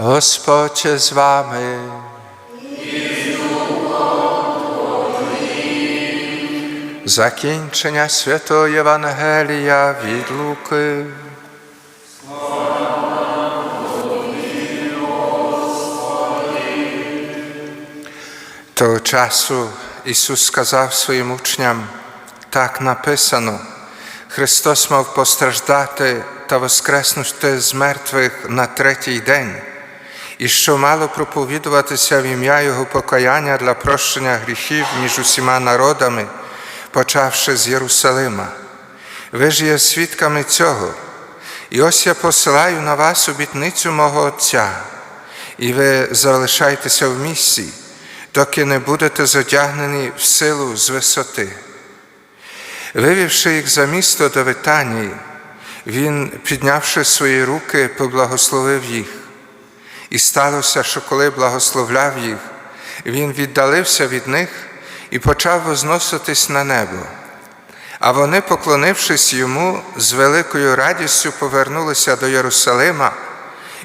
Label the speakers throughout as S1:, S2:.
S1: Господь з вами. Закінчення Святого Євангелія від Луки. Того часу Ісус сказав своїм учням, так написано, Христос мав постраждати та воскреснути з мертвих на третій день, і що мало проповідуватися в ім'я Його покаяння для прощення гріхів між усіма народами, почавши з Єрусалима. Ви ж є свідками цього. І ось я посилаю на вас обітницю мого Отця, і ви залишайтеся в місці, доки не будете задягнені в силу з висоти. Вивівши їх за місто до Витанії, він, піднявши свої руки, поблагословив їх. І сталося, що коли благословляв їх, він віддалився від них і почав возноситись на небо. А вони, поклонившись йому, з великою радістю повернулися до Єрусалима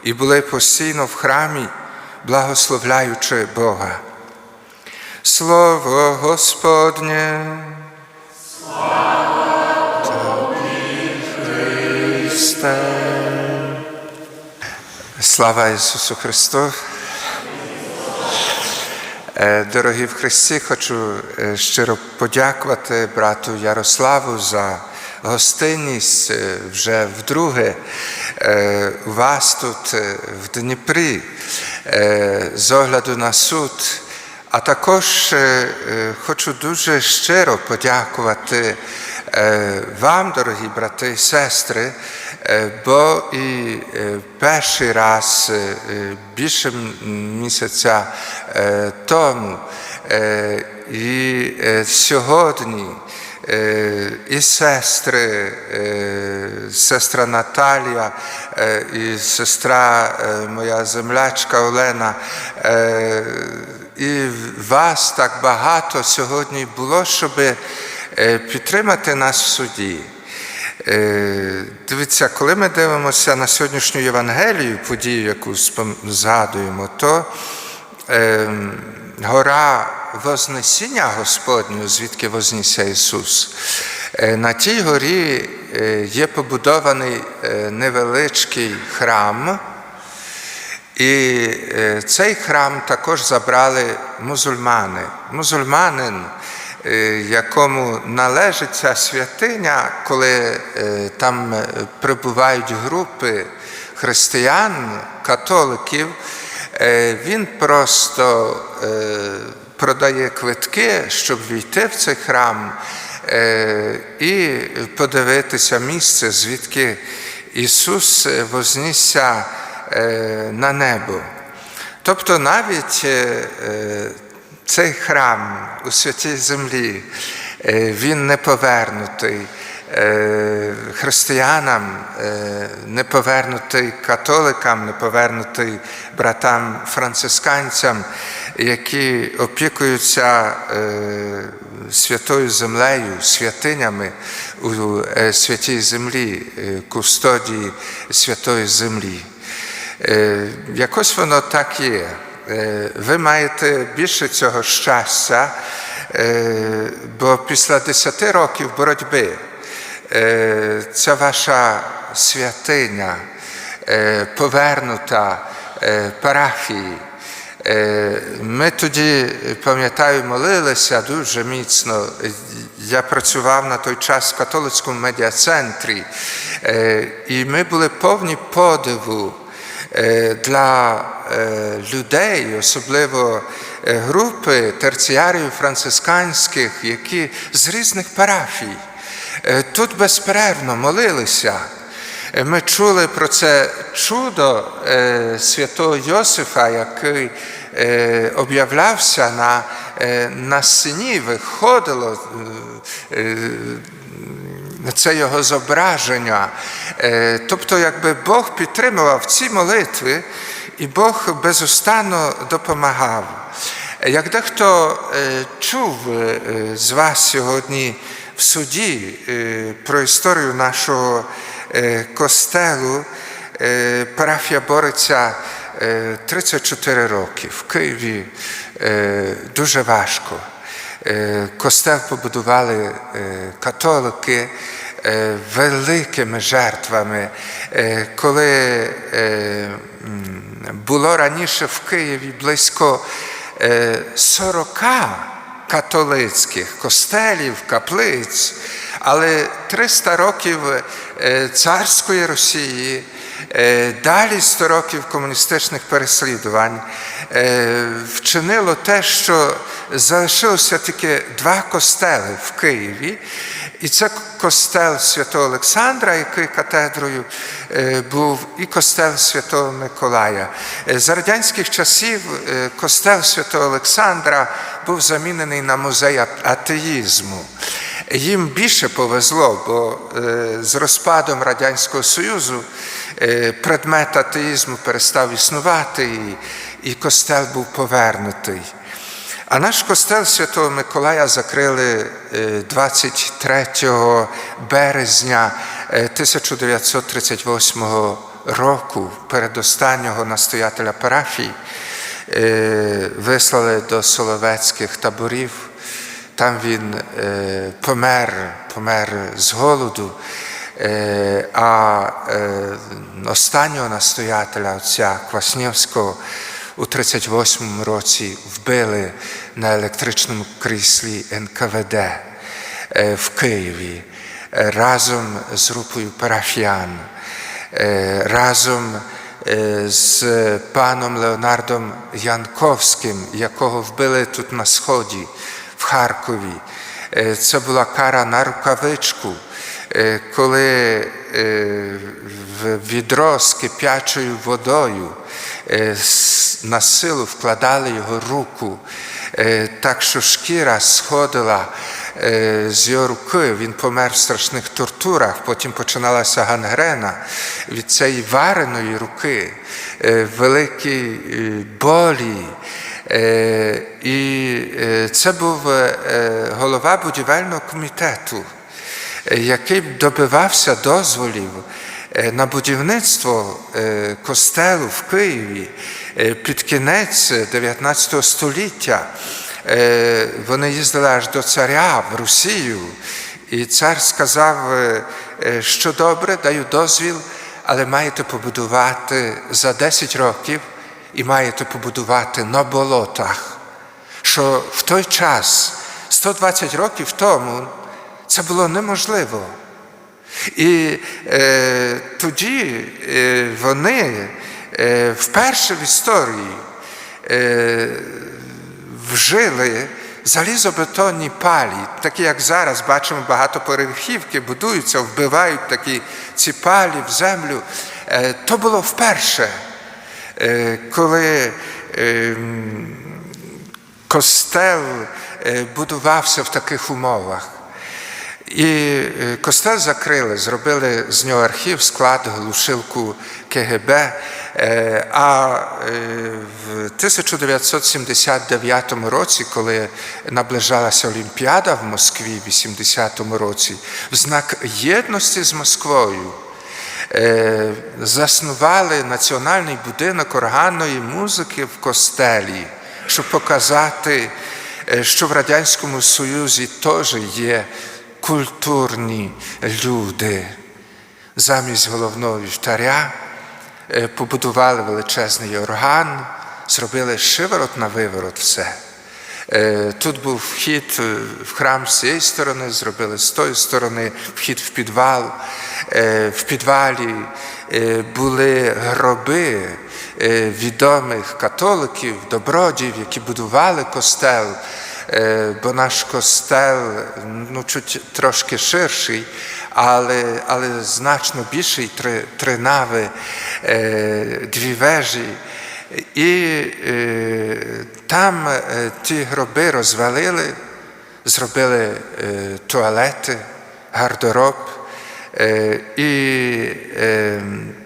S1: і були постійно в храмі, благословляючи Бога. Слово Господнє. Слава Христе. Слава Ісусу Христу! Е, Дорогі в Христі, хочу е, щиро подякувати брату Ярославу за гостинність е, вже вдруге у вас тут в Дніпрі з огляду на суд. А також хочу дуже щиро подякувати вам, дорогі брати і сестри, бо і перший раз більше місяця тому і сьогодні і сестри, сестра Наталія, і сестра моя землячка Олена, і вас так багато сьогодні було, щоб підтримати нас в суді. Дивіться, коли ми дивимося на сьогоднішню Євангелію, подію, яку згадуємо, то е, гора Вознесіння Господнього, звідки вознісся Ісус, е, на тій горі е, є побудований е, невеличкий храм, і е, цей храм також забрали мусульмани. Мусульманин якому належить ця святиня, коли там прибувають групи християн, католиків, він просто продає квитки, щоб війти в цей храм і подивитися місце, звідки Ісус вознісся на небо. Тобто навіть цей храм у святій землі, він не повернутий християнам, не повернутий католикам, не повернутий братам францисканцям, які опікуються святою землею, святинями у святій землі, кустодії святої землі. Якось воно так є. Ви маєте більше цього щастя, бо після 10 років боротьби ця ваша святиня повернута парафії. Ми тоді, пам'ятаю, молилися дуже міцно. Я працював на той час в католицькому медіа-центрі, і ми були повні подиву для людей, особливо групи терціарів францисканських, які з різних парафій тут безперервно молилися. Ми чули про це чудо святого Йосифа, який об'являвся на на сині, виходило це його зображення. Тобто, якби Бог підтримував ці молитви, і Бог безустанно допомагав. Як дехто чув з вас сьогодні в суді про історію нашого костелу, парафія бореться е, 34 роки. В Києві е, дуже важко. Е, Костел побудували е, католики е, великими жертвами. Коли було раніше в Києві близько е, 40 католицьких костелів, каплиць, але 300 років царської Росії, далі 100 років комуністичних переслідувань вчинило те, що залишилося тільки два костели в Києві. І це костел Святого Олександра, який катедрою е, був, і костел Святого Миколая. Е, За радянських часів е, костел Святого Олександра був замінений на музей атеїзму. Їм більше повезло, бо е, з розпадом Радянського Союзу е, предмет атеїзму перестав існувати, і, костел був повернутий. А наш костел Святого Миколая закрили е, 23 березня е, 1938 року, передостаннього настоятеля парафії, е, вислали до Соловецьких таборів. Там він е, помер, помер з голоду. Е, а е, останнього настоятеля отця Кваснєвського у 38-му році вбили на електричному кріслі НКВД е, в Києві разом з групою парафіян, разом з паном Леонардом Янковським, якого вбили тут на сході в Харкові. Це була кара на рукавичку, коли е, в відро з кип'ячою водою е, на силу вкладали його руку, е, так що шкіра сходила е, з його руки. Він помер в страшних тортурах, потім починалася гангрена від цієї вареної руки, е, великі е, болі. Е, І е, це був е, е, голова будівельного комітету, е, який добивався дозволів е, на будівництво е, костелу в Києві е, під кінець 19 століття. Е, Вони їздили аж до царя в Росію, і цар сказав, е, е, що добре, даю дозвіл, але маєте побудувати за 10 років і маєте побудувати на болотах, що в той час, 120 років тому, це було неможливо. І е, тоді е, вони е, вперше в історії е, вжили залізобетонні палі, такі як зараз бачимо, багатоповерхівки будуються, вбивають такі ці палі в землю. Е, то було вперше, е, коли е, костел е, будувався в таких умовах. І е, костел закрили, зробили з нього архів, склад, глушилку КГБ. Е, А е, в 1979 році, коли наближалася Олімпіада в Москві в 80-му році, в знак єдності з Москвою заснували національний будинок органної музики в костелі, щоб показати, що в Радянському Союзі теж є культурні люди. Замість головного вівтаря е, побудували величезний орган, зробили шиворот на виворот все. Е, Тут був вхід е, в храм з цієї сторони, зробили з тої сторони вхід в підвал. В підвалі були гроби відомих католиків, добродіїв, які будували костел. Бо наш костел ну, чуть трошки ширший, але, але значно більший, три, три нави, дві вежі. І там ті гроби розвалили, зробили туалети, гардероб. І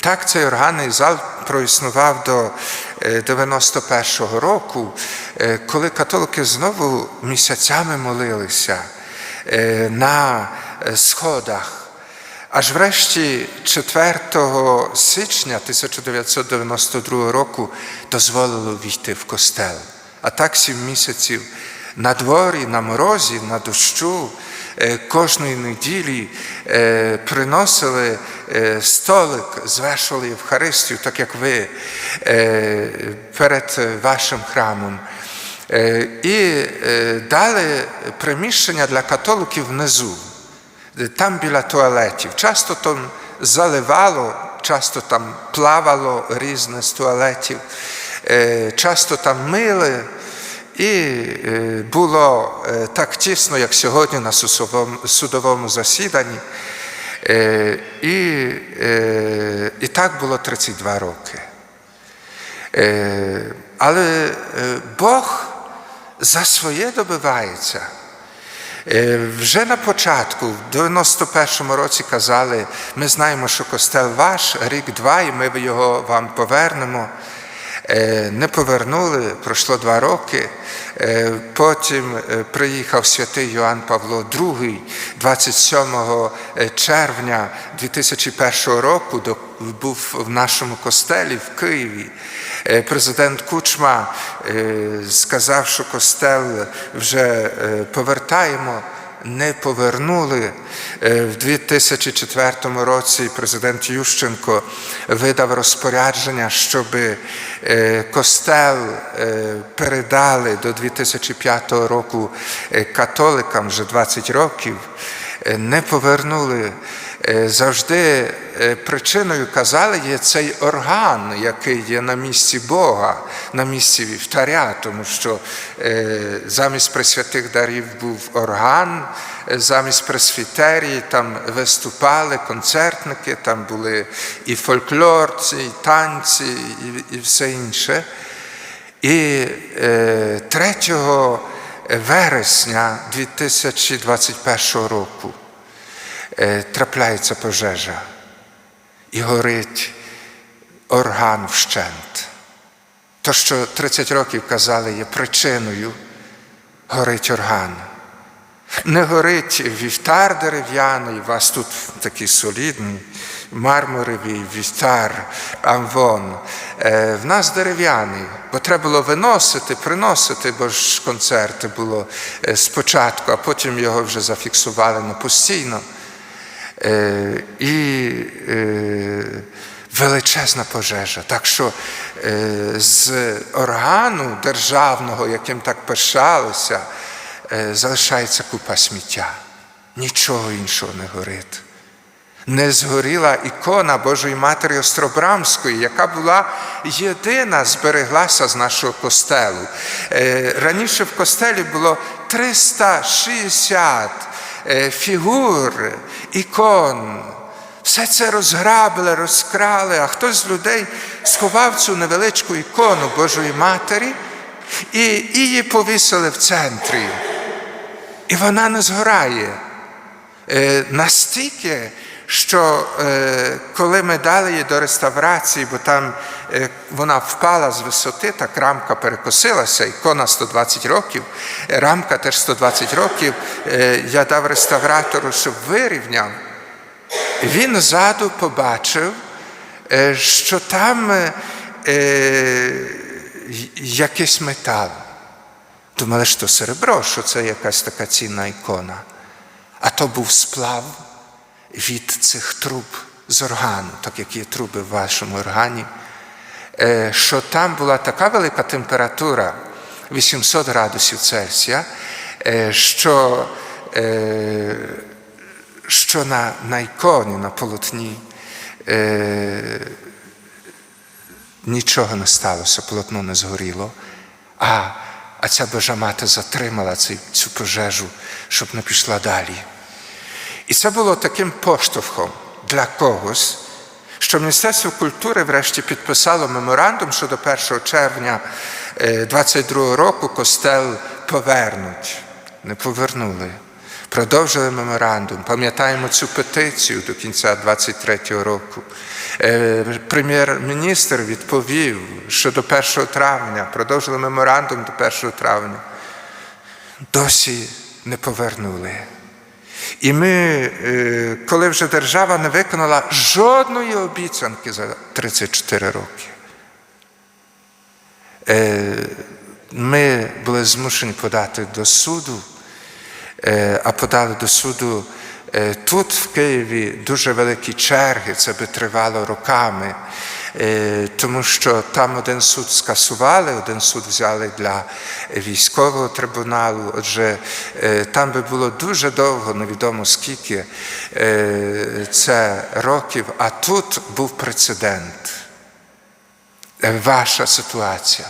S1: так цей органний зал проіснував до е, 91-го року, коли католики знову місяцями молилися на сходах. Аж врешті 4 січня 1992 року дозволило війти в костел. А так сім місяців на дворі, на морозі, на дощу кожної неділі приносили е, столик, звершували Євхаристію, так як ви е, перед вашим храмом. Е, І е, дали приміщення для католиків внизу, там біля туалетів. Часто там заливало, часто там плавало різне з туалетів, е, часто там мили. І е, було е, так тісно, як сьогодні на судовому засіданні. Е, І, і так було 32 роки. Але Бог за своє добивається. Вже на початку, в 91-му році казали, ми знаємо, що костел ваш, рік-два, і ми його вам повернемо. Е, Не повернули, пройшло два роки. Е, Потім е, приїхав святий Йоанн Павло II 27 червня 2001 року, був в нашому костелі в Києві. Президент Кучма сказав, що костел вже повертаємо не повернули. Е, В 2004 році президент Ющенко видав розпорядження, щоб е, костел е, передали до 2005 року католикам вже 20 років. Не повернули. Е, Завжди е, причиною казали є цей орган, який є на місці Бога, на місці вівтаря, тому що е, замість пресвятих дарів був орган, замість пресвітерії там виступали концертники, там були і фольклорці, і танці, і, і все інше. І е, 3 вересня 2021 року трапляється пожежа і горить орган вщент. То, що 30 років казали, є причиною, горить орган. Не горить вівтар дерев'яний, у вас тут такий солідний, мармуровий вівтар, амвон. Е, В нас дерев'яний, бо треба було виносити, приносити, бо ж концерти було е, спочатку, а потім його вже зафіксували на постійно. Е, І е, величезна пожежа. Так що е, з органу державного, яким так пишалися, залишається купа сміття. Нічого іншого не горить. Не згоріла ікона Божої Матері Остробрамської, яка була єдина, збереглася з нашого костелу. Раніше в костелі було 360 е, фігур, ікон. Все це розграбили, розкрали, а хтось з людей сховав цю невеличку ікону Божої Матері і її повісили в центрі. І вона не згорає. Е, настільки, що е, коли ми дали її до реставрації, бо там вона впала з висоти, так рамка перекосилася, ікона 120 років, е, рамка теж 120 років, е, я дав реставратору, щоб вирівняв. Він ззаду побачив, е, що там е, е, якийсь метал. Думали, що серебро, що це якась така цінна ікона. А то був сплав від цих труб з органу, так як є труби в вашому органі, е, що там була така велика температура 800 градусів Цельсія, е, що, е, що на, на іконі, на полотні е, нічого не сталося, полотно не згоріло. А, а ця Божа мати затримала цю, цю пожежу, щоб не пішла далі. І це було таким поштовхом для когось, що Міністерство культури врешті підписало меморандум, що до 1 червня 22 року костел повернуть. Не повернули. Продовжили меморандум. Пам'ятаємо цю петицію до кінця 23 року. Е, Прем'єр-міністр відповів, що до 1 травня продовжили меморандум до 1 травня. Досі не повернули. І ми, е, коли вже держава не виконала жодної обіцянки за 34 роки, е, ми були змушені подати до суду, е, а подали до суду тут, в Києві, дуже великі черги, це би тривало роками, тому що там один суд скасували, один суд взяли для військового трибуналу. Отже, е, там би було дуже довго, невідомо скільки е, це років, а тут був прецедент. Е, Ваша ситуація,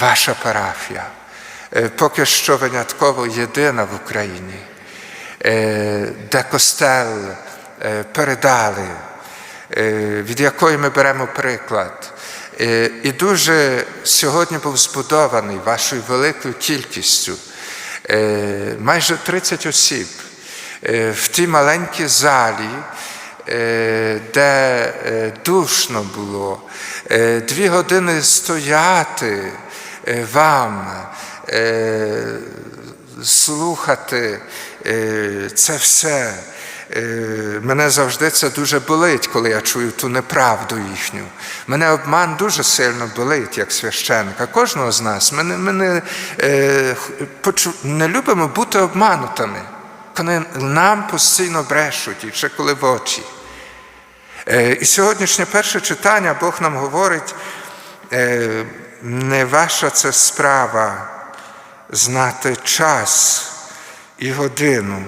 S1: ваша парафія, поки що винятково єдина в Україні, де костел передали, від якої ми беремо приклад. Е, І дуже сьогодні був збудований вашою великою кількістю, е, майже 30 осіб е, в тій маленькій залі, е, де е, душно було, е, дві години стояти е, вам, е, слухати е, це все. Е, Мене завжди це дуже болить, коли я чую ту неправду їхню. Мене обман дуже сильно болить, як священника. Кожного з нас. Ми, ми не, е, почу- не любимо бути обманутими, коли нам постійно брешуть, і ще коли в очі. Е, І сьогоднішнє перше читання Бог нам говорить, е, не ваша це справа знати час і годину,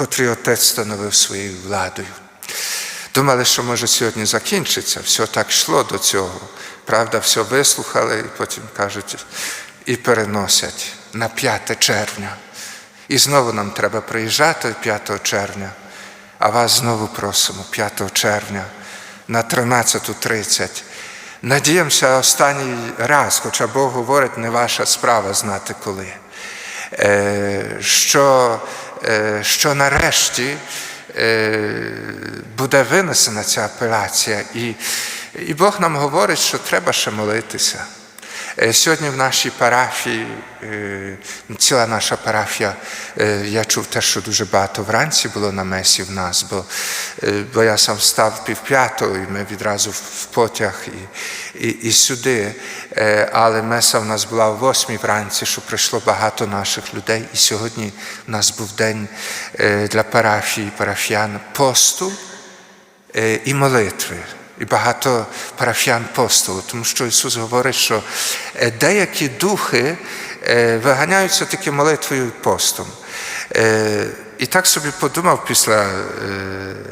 S1: котрий Отець становив своєю владою. Думали, що може сьогодні закінчиться, все так йшло до цього. Правда, все вислухали і потім кажуть, і переносять на 5 червня. І знову нам треба приїжджати 5 червня, а вас знову просимо 5 червня на 13.30. Надіємося останній раз, хоча Бог говорить, не ваша справа знати коли. Е, Що, що нарешті е, буде винесена ця апеляція, і, і Бог нам говорить, що треба ще молитися. Е, Сьогодні в нашій парафії, е, ціла наша парафія, е, я чув те, що дуже багато вранці було на месі в нас, бо, бо я сам став пів п'ятого, і ми відразу в потяг і, і, і сюди. Але меса в нас була о восьмій вранці, що прийшло багато наших людей. І сьогодні в нас був день для парафії, парафіян посту і молитви. І багато парафіян постулу, тому що Ісус говорить, що деякі духи виганяються тільки молитвою і постом. І так собі подумав після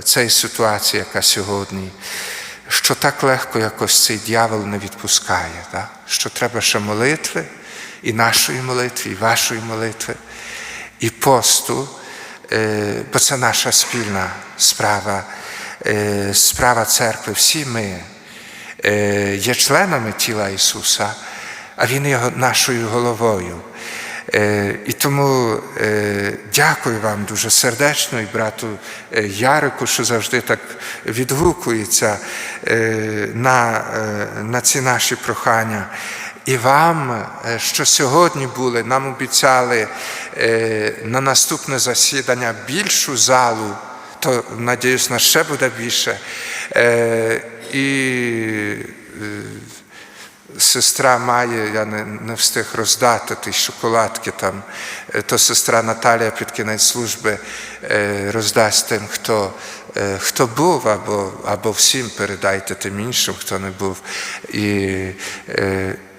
S1: цієї ситуації, яка сьогодні, що так легко якось цей дьявол не відпускає, так? що треба ще молитви, і нашої молитви, і вашої молитви, і посту, бо це наша спільна справа, справа церкви. Всі ми є членами тіла Ісуса, а Він є нашою головою. Е, І тому е, дякую вам дуже сердечно і брату е, Ярику, що завжди так відгукується е, на, е, на ці наші прохання. І вам, е, що сьогодні були, нам обіцяли е, на наступне засідання більшу залу, то, надіюсь, нас ще буде більше. І е, сестра має, я не, не встиг роздати ті шоколадки там, е, то сестра Наталія під кінець служби е, роздасть тим, хто, хто був, або, або всім передайте тим іншим, хто не був. І,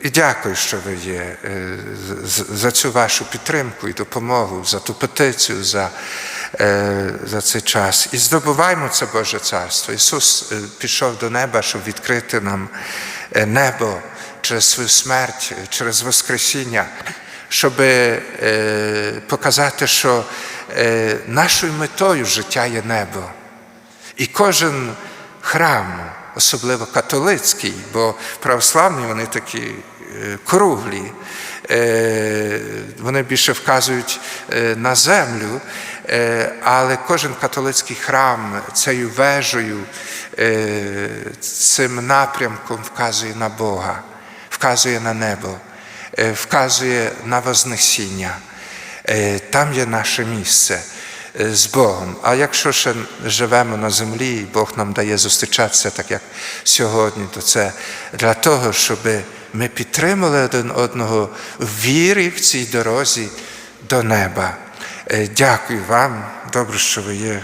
S1: і дякую, що ви є за цю вашу підтримку і допомогу, за ту петицію, за, за цей час. І здобуваємо це Боже Царство. Ісус е, пішов до неба, щоб відкрити нам е, небо через свою смерть, е, через Воскресіння, щоб е, показати, що е, нашою метою життя є небо. І кожен храм, особливо католицький, бо православні вони такі е, круглі, е, вони більше вказують е, на землю, е, але кожен католицький храм цією вежею, е, цим напрямком вказує на Бога, вказує на небо, е, вказує на Вознесіння. Е, Там є наше місце. е, з Богом. А якщо ще живемо на землі, і Бог нам дає зустрічатися, так як сьогодні, то це для того, щоб ми підтримали один одного в вірі в цій дорозі до неба. Е, Дякую вам, добре, що ви є.